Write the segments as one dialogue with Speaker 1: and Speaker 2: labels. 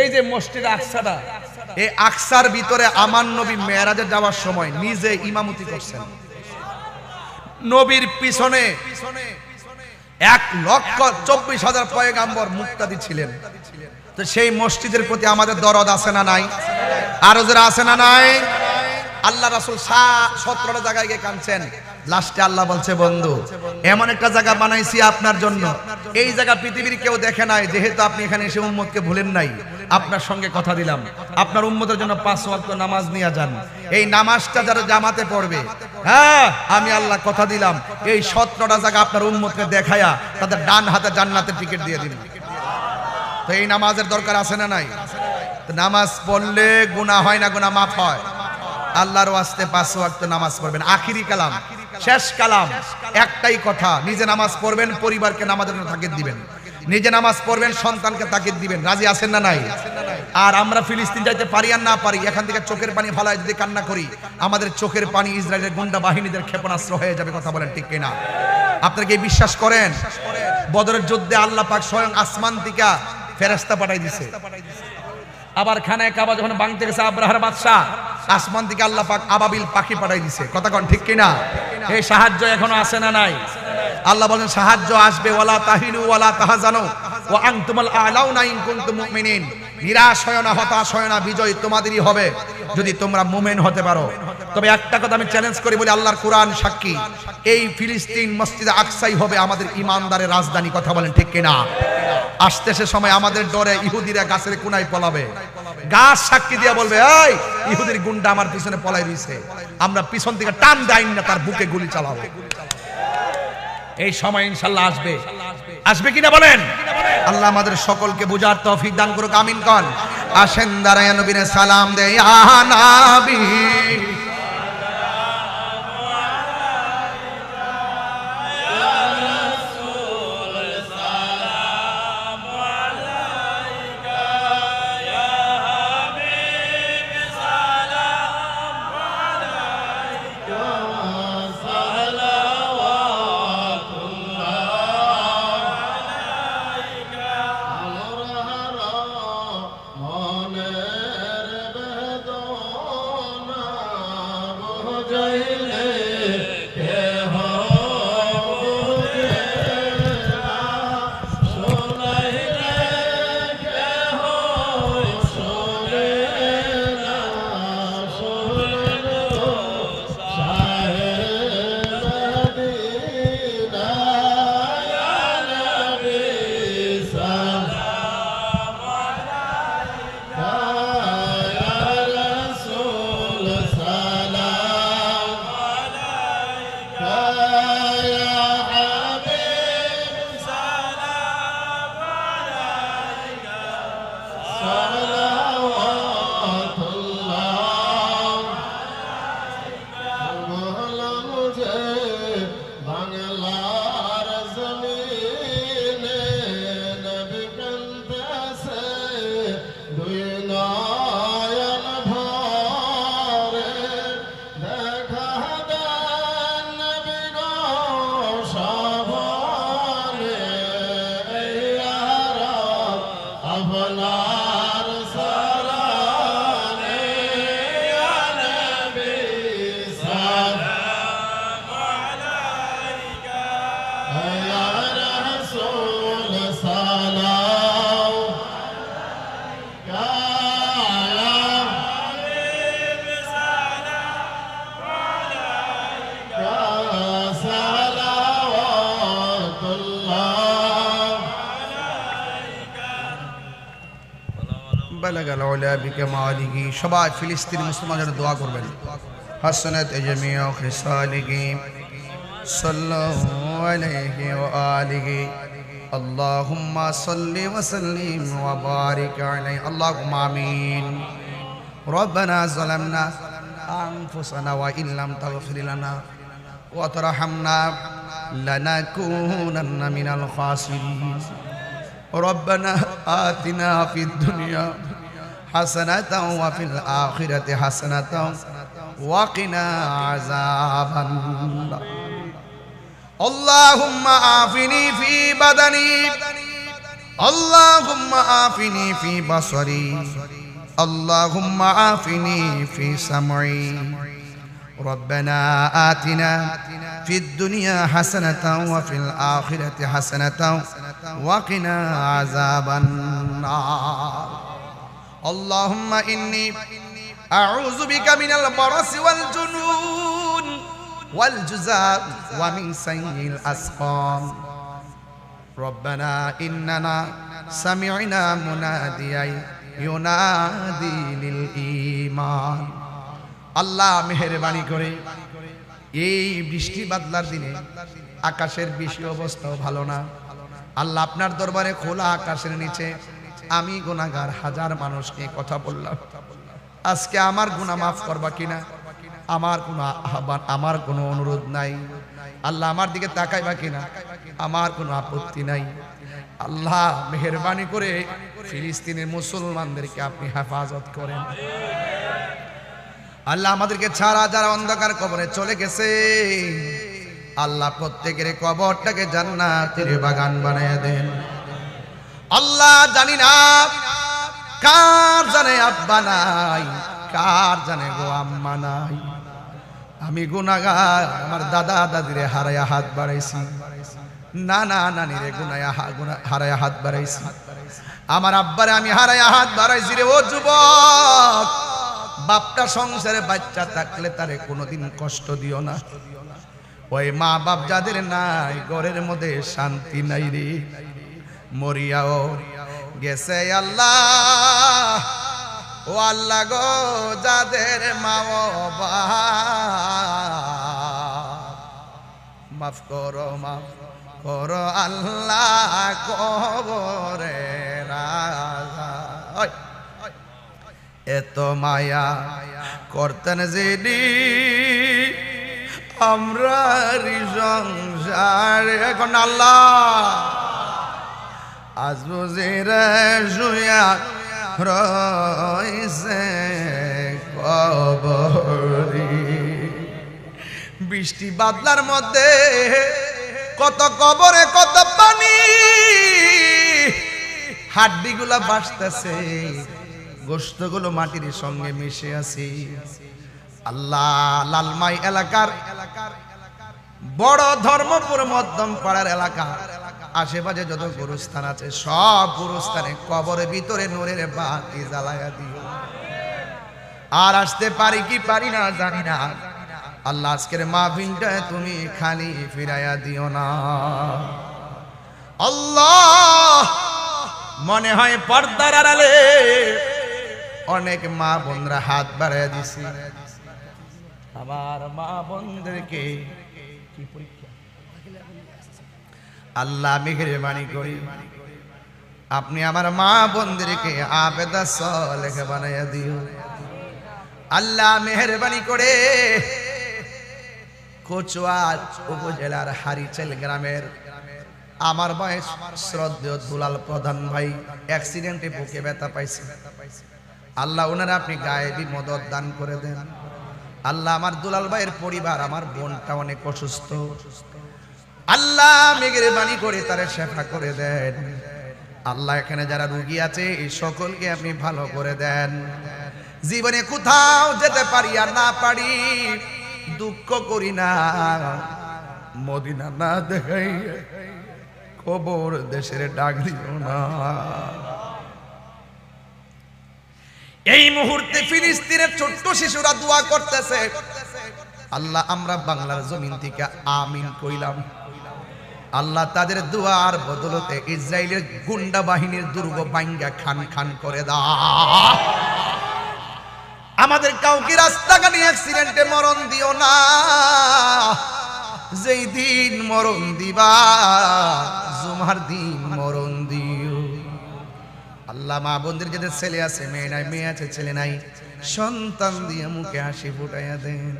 Speaker 1: এই যে মসজিদ আকসাটা এই আকসার ভিতরে আমার নবী মেয়েরাজে যাওয়ার সময় নিজে ইমামতি করছেন। নবীর পিছনে এক লক্ষ চব্বিশ হাজার পয়গাম্বর মুক্তাদি ছিলেন। তো সেই মসজিদের প্রতি আমাদের দরদ আছে না নাই? আরও যারা আছে না নাই? আল্লাহ রাসুল সা সতেরোটা জায়গায় গিয়ে কাঁদছেন। লাস্টে আল্লাহ বলছে, বন্ধু, এমন একটা জায়গা বানাইছি আপনার জন্য। এই জায়গা পৃথিবীর কেউ দেখে নাই, যেহেতু আপনি এখানে এসে উম্মতকে ভুলেন নাই। আপনার সঙ্গে কথা দিলাম। আপনার উম্মতের জন্য পাঁচ ওয়াক্ত নামাজ নিয়ে যান। এই নামাজটা যারা জামাতে পড়বে হ্যাঁ আমি আল্লাহ কথা দিলাম। এই সতেরোটা জায়গা আপনার উম্মতকে দেখায়া তাদের ডান হাতে জান্নাতের টিকিট দিয়ে দিন। তো এই নামাজের দরকার আছে না নাই? নামাজ পড়লে গুনাহ হয় না, গুনাহ মাফ হয়। আল্লাহর ওয়াস্তে পাঁচ ওয়াক্ত নামাজ পড়বেন। আখিরি কালাম। শেষ কালাম, একটাই কথা, নিজে নামাজ পড়বেন, পরিবারকে নামাজের জন্য তাকিদ দিবেন। নিজে নামাজ পড়বেন, সন্তানকে তাকিদ দিবেন। রাজি আছেন না নাই? আর আমরা ফিলিস্তিন যাইতে পারি আর না পারি, এখান থেকে চোখের পানি ফালায় যদি কান্না করি, আমাদের চোখের পানি ইসরায়েলের গুন্ডা বাহিনীদের ক্ষেপণাস্ত্র হয়ে যাবে, কথা বলেন ঠিক কিনা? আপনারা কি বিশ্বাস করেন? বদরের যুদ্ধে আল্লাহ পাক স্বয়ং আসমান থেকে ফেরেস্তা পাঠাই দিছে। আবার খানায় কাবা যখন বাংতে গেছে, আব্রাহার বাদশাহ, আসমান থেকে আল্লাহ পাক আবাবিল পাখি পাঠাই দিছে। কথা কন ঠিক কিনা? এই সাহায্য এখনও আসে না নাই? আল্লাহ বলেন, সাহায্য আসবে, ওয়ালা তাহিনু ওয়ালা তাহাজানু। ওয়া আনতুমুল আলাউনা ইন কুনতুম মুমিনিন। নিরাশ হয় না, হতাশ হয় না, বিজয় তোমাদেরই হবে যদি তোমরা মুমিন হতে পারো। তবে একটা কথা আমি চ্যালেঞ্জ করি বলি, আল্লাহর কোরআন সাক্ষী। এই ফিলিস্তিন মসজিদে আকসাই হবে আমাদের ইমানদারের রাজধানী, কথা বলেন ঠিক কিনা? আসতে সে সময় আমাদের ডরে ইহুদিরা গাছের কোনায় পলাবে। গাছ সাক্ষী দিয়ে বলবে, এই, ইহুদির গুন্ডা আমার পিছনে পলাই দিয়েছে আমরা পিছন থেকে টান দেয় না, তার বুকে গুলি চালাবো। এই সময় ইনশাল্লাহ আসবে। আসবে কিনা বলেন? আল্লাহ আমাদের সকলকে বোঝার তৌফিক দান করুক, আমিন কন। আসেন দাঁড়ায় নবীনে সালাম দে ইয়া সবাই ফিলিস্তিন মুসলমানদের দোয়া করবেন হাসনাত জামিয়া খিসালিহি সাল্লাল্লাহু আলাইহি ওয়া আলিহি اللهم صل وسلم وبارك عليه اللهم امين ربنا ظلمنا انفسنا وان لم تغفر لنا وترحمنا لنكونن من الخاسرين ربنا آتنا في الدنيا حسنة وفي الآخرة حسنة وقنا عذاب النار اللهم عافني في بدني اللهم عافني في بصري اللهم عافني في سمعي ربنا آتنا في الدنيا حسنة وفي الآخرة حسنة وقنا عذاب النار اللهم إني أعوذ بك من البرص والجنون والجزام ومن سيء الأسقام ربنا إننا سمعنا مناديا ينادي للإيمان আল্লাহ মেহরবানি করে এই বৃষ্টি বাদলার দিনে আকাশের বেশি অবস্থাও ভালো না আল্লাহ আপনার দরবারে খোলা আকাশের নিচে আমি গুনাগার হাজার মানুষকে কথা বললাম। আজকে আমার গুণা মাফ করবা কিনা? আমার কোনো আহ্বান, আমার কোনো অনুরোধ নাই। আল্লাহ আমার দিকে তাকাইবা কিনা? আমার কোনো আপত্তি নাই। আল্লাহ মেহরবানি করে ফিলিস্তিনের মুসলমানদেরকে আপনি হেফাজত করেন। আল্লাহ আমাদেরকে ছাড়া যারা অন্ধকার কবরে চলে গেছে, আল্লাহ প্রত্যেকের কবরটাকে জান্নাতের বাগান বানিয়ে দেন। আল্লাহ জানি না কার জানে আব্বা নাই, কার জানে গো আম্মা নাই। আমি গুনাগার আমার দাদা দাদিরে হারায়া হাত বাড়াইছি। না না নানি রে গুনায়া হারায়া হাত বাড়াইছি। আমার আব্বারে আমি হারায়া হাত বাড়াইছি রে, ও যুবক। বাপটা সংসারে বাচ্চা থাকলে তারে কোনোদিন কষ্ট দিও না। ওই মা বাপ যাদের নাই, ঘরের মধ্যে শান্তি নাই রে। মরিয়াও গেছে আল্লাহ। ও আল্লাহ গো, যাদের মা বাবা মাফ করো মাফ করো আল্লাহ কবরে রাজা। এত মায়া করতেন যিনি, আমরা সংসার। এখন আল্লাহ আজ বুঝির শুয়া রয়েছে কবরি। বৃষ্টি বাদলার মধ্যে কত কবরে কত পানি হাড্ডি হাড্ডিগুলা বাসতেছে গোস্তগুলো মাটির সঙ্গে মিশে আছে। আল্লাহ লালমাই এলাকার বড় ধর্মপুর মধ্যম পাড়ার এলাকা। আশেপাশে যত গুরুস্থান আছে, সব গুরুস্থানে কবরের ভিতরে নূরের বাতি জ্বালায়া দিও। আর আসতে পারি কি পারি না, জানি না। আল্লাহ, আজকের মাহফিলটায় তুমি খালি ফিরাইয়া দিও না। আল্লাহ, মনে হয় পর্দার আড়ালে অনেক মা বোনরা হাত বাড়াইয়া দিছি। আমার মা বোনদেরকে কি আল্লাহ মেহরবানি করি। আপনি আমার মা বোনদেরকে আবেদা লেখা বানাইয়া দিও। আল্লাহ মেহরবানি করে কচুয়া উপজেলার হারিচেল গ্রামের আমার বয়স শ্রদ্ধেয় দুলাল প্রধান ভাই অ্যাক্সিডেন্টে বুকে ব্যথা পাইছে। আল্লাহ ওনারা আপনি গায়েবী মদত দান করে দেন। আল্লাহ আমার দুলাল ভাইয়ের পরিবার, আমার বোনটা অনেক অসুস্থ। আল্লাহ মেঘের বাণী করে তারা শেফা করে দেন। আল্লাহ এখানে যারা রুগী আছে, এই সকলকে আপনি ভালো করে দেন। জীবনে কোথাও যেতে পারি আর না পারি, দুঃখ করি না। মদিনা না দেখাই খবর দেশের ডাক দিও না। এই মুহূর্তে ফিলিস্তিনের ছোট্ট শিশুরা দোয়া করতেছে। আল্লাহ, আমরা বাংলার জমিন থেকে আমিন কইলাম। আল্লাহ তাদের দুয়ার বদলতে ইসরায়েলের গুন্ডা বাহিনীর দুর্গ বাঙ্গা খান খান করে দা আমাদের কাউকে রাস্তাঘাটে অ্যাক্সিডেন্টে মরণ দিও না। যেই দিন মরণ দিবা, জুমার দিন মরণ দিও। আল্লাহ মা বোনদের যাদের ছেলে আছে, মেয়ে নাই, মেয়ে আছে, ছেলে নাই, সন্তান দিয়ে মুখে হাসি ফুটাইয়া দেন।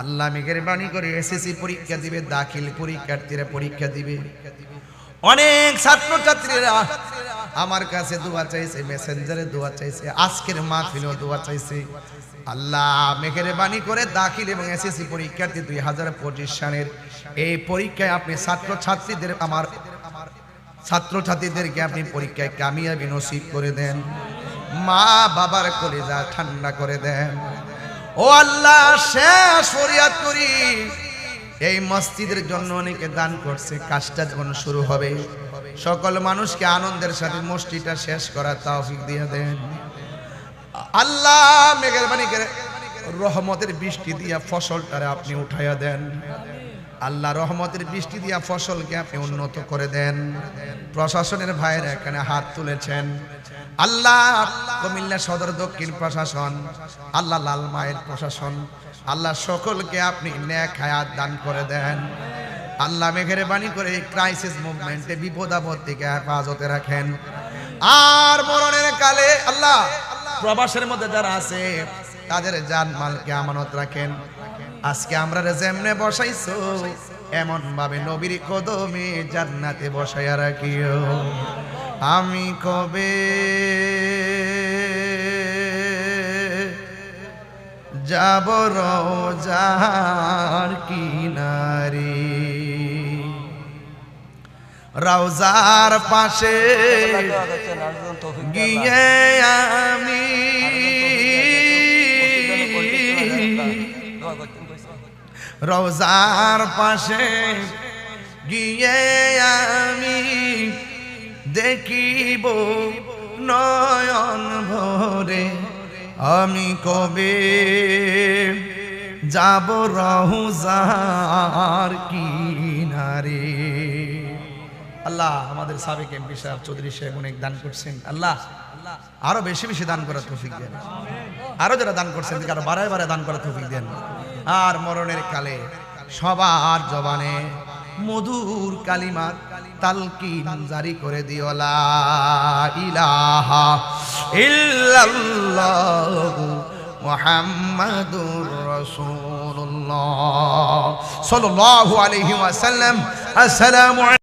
Speaker 1: আল্লাহ মেঘের বাণী করে এসএসসি পরীক্ষা দিবে, দাখিল পরীক্ষার্থীরা পরীক্ষা দিবে। অনেক ছাত্রছাত্রীরা আমার কাছে দোয়া চাইছে, মেসেঞ্জারে দোয়া চাইছে, আজকের মাহফিলেও দোয়া চাইছে। আল্লাহ মেঘের বাণী করে দাখিল এবং এসএসসি পরীক্ষার্থী দুই হাজার পঁচিশ সালের এই পরীক্ষায় আপনি ছাত্র ছাত্রীদের আমার ছাত্রছাত্রীদেরকে আপনি পরীক্ষায় কামিয়াবি নসিব করে দেন মা বাবার কলিজা ঠান্ডা করে দেন। ও আল্লাহ, শেষ ফরিয়াদ করি। এই মসজিদের জন্য অনেকে দান করছে, কাজটা যখন শুরু হবে। সকল মানুষকে আনন্দের সাথে মসজিদটা শেষ করার তৌফিক দিয়ে দেন। আল্লাহ মেঘের করে রহমতের বৃষ্টি দিয়া ফসলটারে আপনি উঠাইয়া দেন। আল্লাহ রহমতের বৃষ্টি দিয়া ফসলকে আপনি উন্নত করে দেন। প্রশাসনের ভাইয়েরা এখানে হাত তুলেছেন। আল্লাহ কুমিল্লা সদর দক্ষিণ প্রশাসন, আল্লাহ লাল মায়ের প্রশাসন, আল্লাহ সকলকে আপনি ন্যাক হায়াত দান করে দেন। আল্লাহ মেঘের বাণী করে এই ক্রাইসিস মুভমেন্টে বিপদ থেকে হেফাজতে রাখেন। আর মরণের কালে আল্লাহ প্রবাসের মধ্যে যারা আছে, তাদের জান মালকে আমানত রাখেন। আজকে আমরা যেমনে বসাইছো এমন ভাবে নবীর কদমে জান্নাতে বসাইয়া রাখিও। আমি কবে যাব রোজার কিনারে? রওজার পাশে গিয়ে আমি রওজার পাশে গিয়ে আমি দেখিব নয়ন ভরে। আমি কবে যাব রহুজার কিনারে? আল্লাহ আমাদের সাবেক এমপি সাহেব চৌধুরী সাহেব অনেক দান করছেন। আল্লাহ আরও বেশি বেশি দান করার তৌফিক দেন। আরও যারা দান করছেন, আরও বারে বারে দান করার তৌফিক দেন। আর মরণের কালে সবার জবানে মধুর কালিমার তালকিন জারি করে দিও, লা ইলাহা ইল্লাল্লাহু মুহাম্মাদুর রাসূলুল্লাহ। সাল্লাল্লাহু আলাইহি ওয়াসাল্লাম। আসসালামু